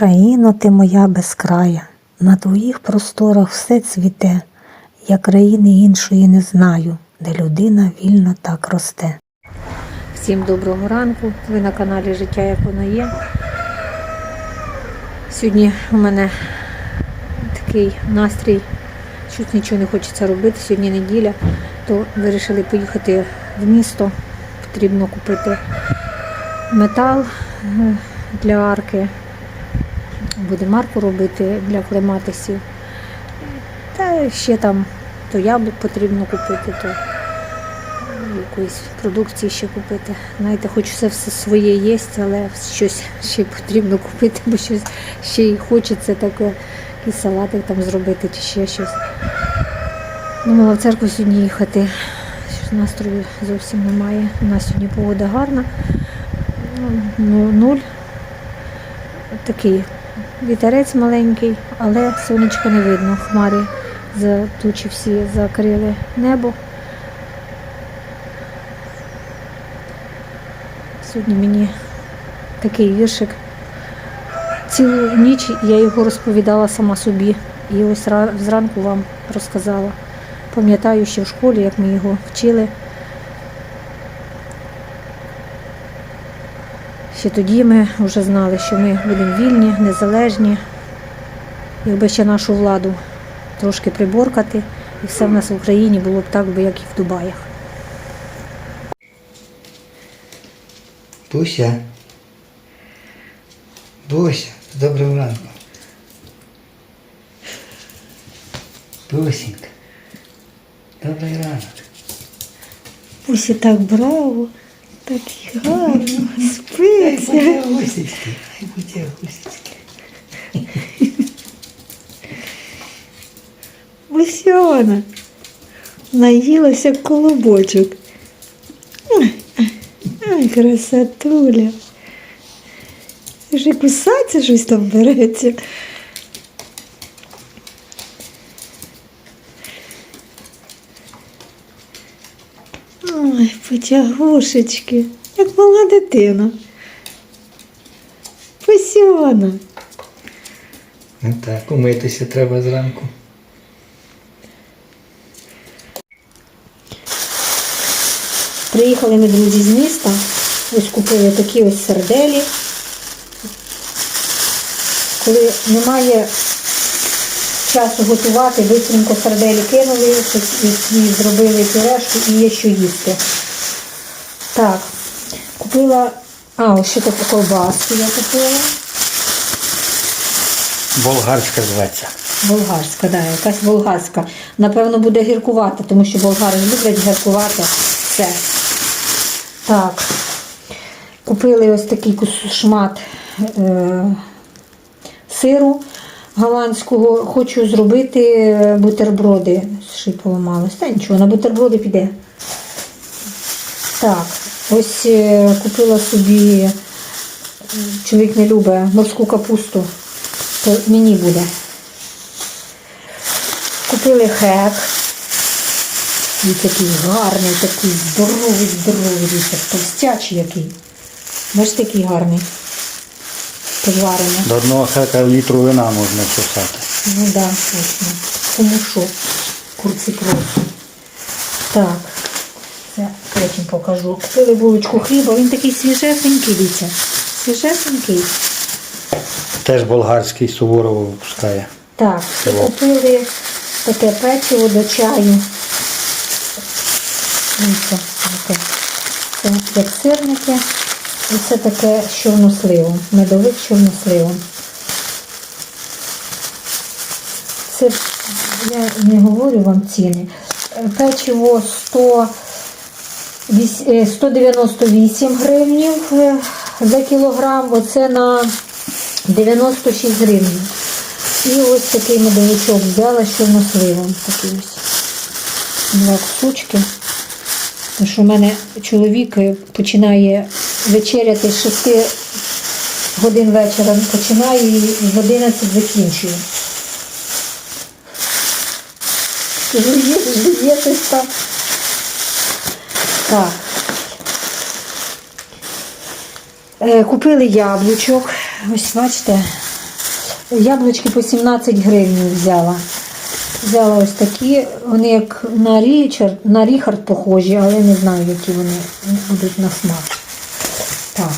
Країно ти моя безкрая, на твоїх просторах все цвіте, я країни іншої не знаю, де людина вільно так росте. Всім доброго ранку. Ви на каналі Життя як воно є. Сьогодні у мене такий настрій, щось нічого не хочеться робити. Сьогодні неділя, то вирішили поїхати в місто. Потрібно купити метал е, для арки. Будемо арку робити для клематисів. Та ще там то яблук потрібно купити, то якоїсь продукції ще купити. Знаєте, хоч все, все своє є, але щось ще потрібно купити, бо щось ще й хочеться таке, якийсь салатик там зробити чи ще щось. Думала в церкву сьогодні їхати. Настрою зовсім немає. У нас сьогодні погода гарна. Ну, нуль. Такий вітерець маленький, але сонечка не видно. Хмари за тучі всі закрили небо. Сьогодні мені такий віршик. Цілу ніч я його розповідала сама собі і ось зранку вам розказала. Пам'ятаю, ще в школі, як ми його вчили. Ще тоді ми вже знали, що ми будемо вільні, незалежні, якби ще нашу владу трошки приборкати, і все в нас в Україні було б так, як і в Дубаях. Буся. Буся, доброго ранку. Бусінька. Добрий ранок. Усі так браво, так гарно, Ай, спиться. гусечки, ай, будьте гусечки. Усьона. Наїлася колобочок. Ай, красотуля. Вже кусаться щось там береться. Потягушечки, як мала дитина. Посьона. Ну так, умитися треба зранку. Приїхали ми, друзі, з міста. Ось купили такі ось серделі. Коли немає часу готувати, бистренько серделі кинули, щось зробили пюрешку і є що їсти. Так, купила, а, ось ще таку ковбаску я купила. Болгарська зветься. Болгарська, да, якась болгарська. Напевно, буде гіркувати, тому що болгари люблять гіркувати все. Так. Купили ось такий шмат е, сиру голландського. Хочу зробити е, бутерброди. Й поламалось. Та нічого, на бутерброди піде. Так, ось е, купила собі, е, чоловік не любить морську капусту, то мені буде. Купили хек. Він такий гарний, такий здоровий, здоровий, товстячий який. Бачите, який гарний. Підварений. До одного хека літру вина можна сосати. Ну так, да, точно. Кому що? Курці просто. Так. Потім покажу. Купили булочку хліба, він такий свіжесенький, дивіться. Свіжесенький. Теж болгарський Суворов випускає. Так, і купили таке печиво до чаю. Дивіться, таке. Це як сирники. І це таке з чорносливом. Медовик з чорносливом. Це я не говорю вам ціни. Е, Печиво 100, віс- е, 198 гривнів е, за кілограм. Оце на 96 гривень. І ось такий медовичок взяла з чорносливом. Такий ось. Два кусочки. Тому що в мене чоловік е, починає вечеряти з 6 годин вечора, починає і в 11 закінчує. Жує, жує щось там. Так. Е, Купили яблучок. Ось бачите, Яблучки по 17 гривень взяла. Взяла ось такі, вони як на Річард, на Ріхард похожі, але не знаю, які вони будуть на смак. Так.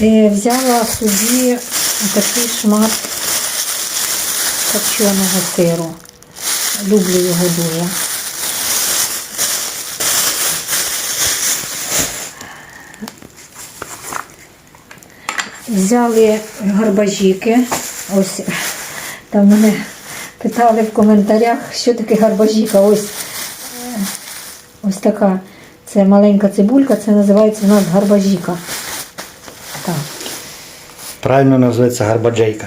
Е, взяла собі такий шмат копченого сиру. Люблю його дуже. Взяли гарбажіки. Ось там мене питали в коментарях, що таке гарбажіка. Ось, е, ось така. Це маленька цибулька, це називається у нас гарбажіка. Так. Правильно називається гарбаджейка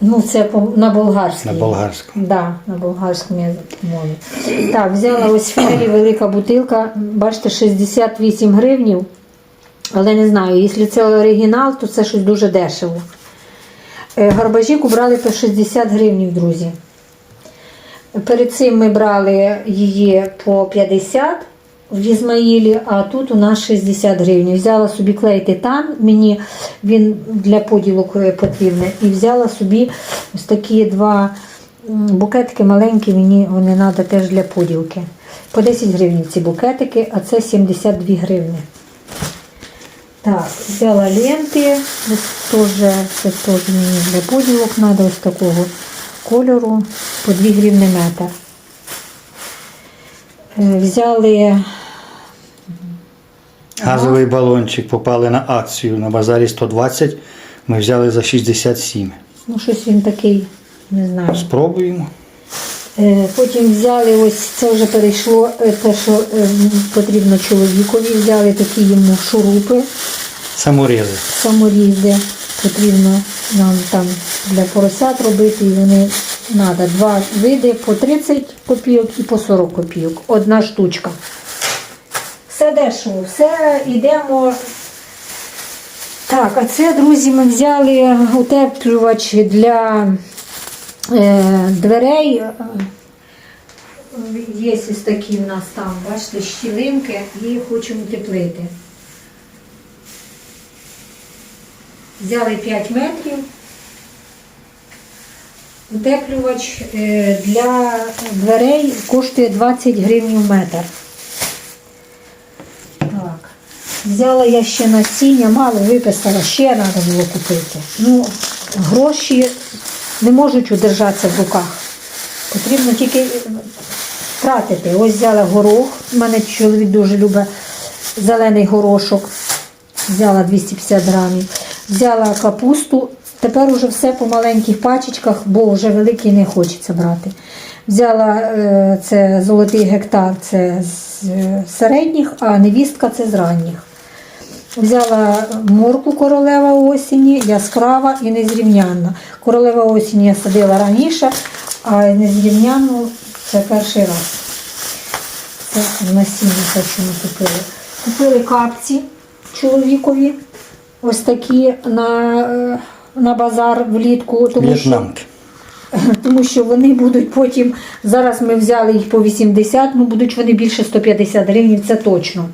Ну, це на болгарській. на болгарському. Да, на болгарському мові. Так, взяла ось фері велика бутилка, бачите, 68 гривнів. Але не знаю, якщо це оригінал, то це щось дуже дешево. Е, Гарбажіку брали по 60 гривнів, друзі. Перед цим ми брали її по 50 в Ізмаїлі, а тут у нас 60 гривень. Взяла собі клей титан, мені він для поділок е, потрібний. І взяла собі ось такі два букетики маленькі, мені вони треба теж для поділки. По 10 гривень ці букетики, а це 72 гривні. Так, взяла ленти, теж, це теж мені для поділок треба ось такого кольору по 2 гривні метр. Е, Взяли Газовий балончик попали на акцію на базарі 120. Ми взяли за 67. ну щось він такий, не знаю. Спробуємо. Е, Потім взяли ось це вже перейшло е, те, що е, потрібно чоловікові. Взяли такі йому шурупи, Саморізи. саморізи. Потрібно нам там для поросят робити, і вони треба два види по 30 копійок і по 40 копійок. Одна штучка. Все дешево, все йдемо. Так, а це, друзі, ми взяли утеплювач для дверей. Е, Є ось такі в нас там, бачите, щілинки і хочемо утеплити. Взяли 5 метрів. Утеплювач е, для дверей коштує 20 гривень метр. Так. Взяла я ще насіння, мало виписала, ще треба було купити. Ну, гроші не можуть удержатися в руках. Потрібно тільки тратити. Ось взяла горох. У мене чоловік дуже любить зелений горошок. Взяла 250 грамів. Взяла капусту. Тепер уже все по маленьких пачечках, бо вже великий не хочеться брати. Взяла е, це золотий гектар, це з е, середніх, а невістка це з ранніх. Взяла морку королева осені, яскрава і незрівнянна. Королева осені я садила раніше, а незрівнянну це перший раз. Це насіння що ми купили. Купили капці чоловікові, ось такі на, на базар влітку. Тому що, тому що вони будуть потім. Зараз ми взяли їх по 80, ну будуть вони більше 150 гривень, це точно.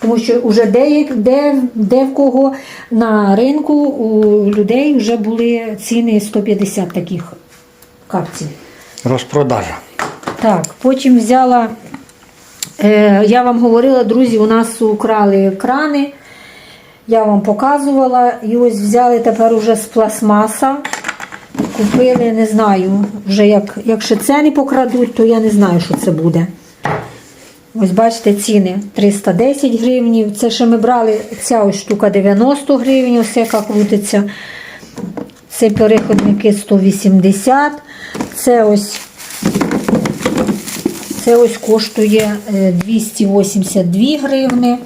Тому що вже де, де, де в кого на ринку у людей вже були ціни 150 таких капців. Розпродажа. Так, потім взяла, е, я вам говорила, друзі, у нас украли крани. Я вам показувала. І ось взяли тепер уже з пластмаса. Купили, не знаю, вже як, якщо це не покрадуть, то я не знаю, що це буде. Ось бачите, ціни 310 гривень. Це ще ми брали ця ось штука 90 гривень, ось яка крутиться. Це переходники 180. Це ось це ось коштує е, 282 гривни.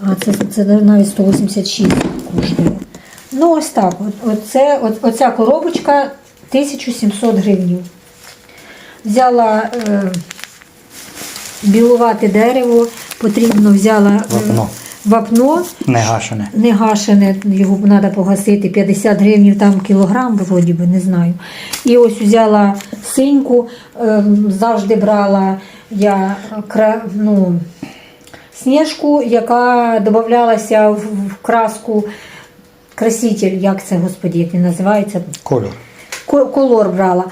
А це, це навіть 186 коштує. Ну, ось так. Оце, оця коробочка 1700 гривень. Взяла е, білувати дерево, потрібно взяла е, Вапно. вапно Негашене. не гашене, його треба погасити 50 гривень там кілограм, вроді би, не знаю. І ось взяла синьку, ем, завжди брала я ну, сніжку, яка додавалася в краску краситель, як це, господі, як він називається, Кольор. Колор брала.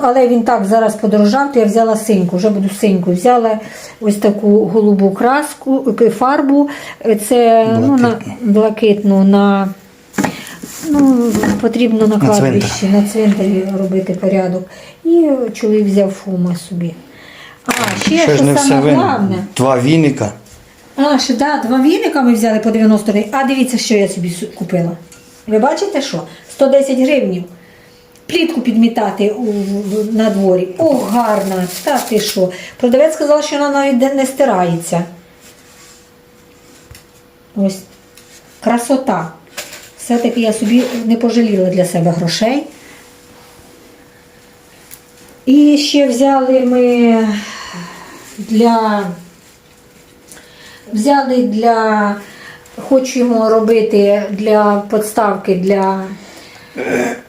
Але він так зараз подорожав, то я взяла синьку, вже буду синьку. Взяла ось таку голубу краску, е, фарбу. Е, Це ну, на, Блакитну. блакитну на ну, потрібно на кладбищі, на цвинтарі робити порядок. І чоловік взяв фума собі. А, ще, що не саме винно. головне. Два віника. А, ще да, два віника ми взяли по 90 гривень. А дивіться, що я собі купила. Ви бачите що? 110 гривнів. Плітку підмітати у, на дворі. О, гарна! Та ти що? Продавець сказав, що вона навіть не стирається. Ось красота. Все-таки я собі не пожаліла для себе грошей. І ще взяли ми для Взяли для, хочемо робити для подставки для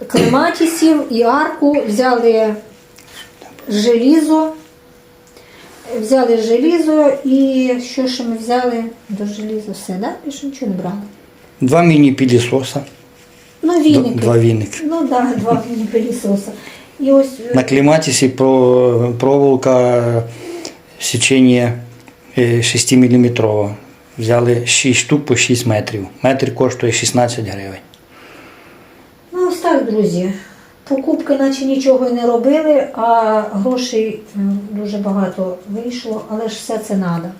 клематісів і арку, взяли желізо, взяли желізо і що ще ми взяли до желіза? Все, да? Більше нічого не брали. Два міні-пілісоса. Ну, віники. Два віники. Ну так, да, два міні-пилісоса. І ось е, На кліматисі про- проволока січення 6 мм. Взяли 6 штук по 6 метрів. Метр коштує 16 гривень. Друзі. Покупки наче нічого не робили, а грошей дуже багато вийшло, але ж все це треба.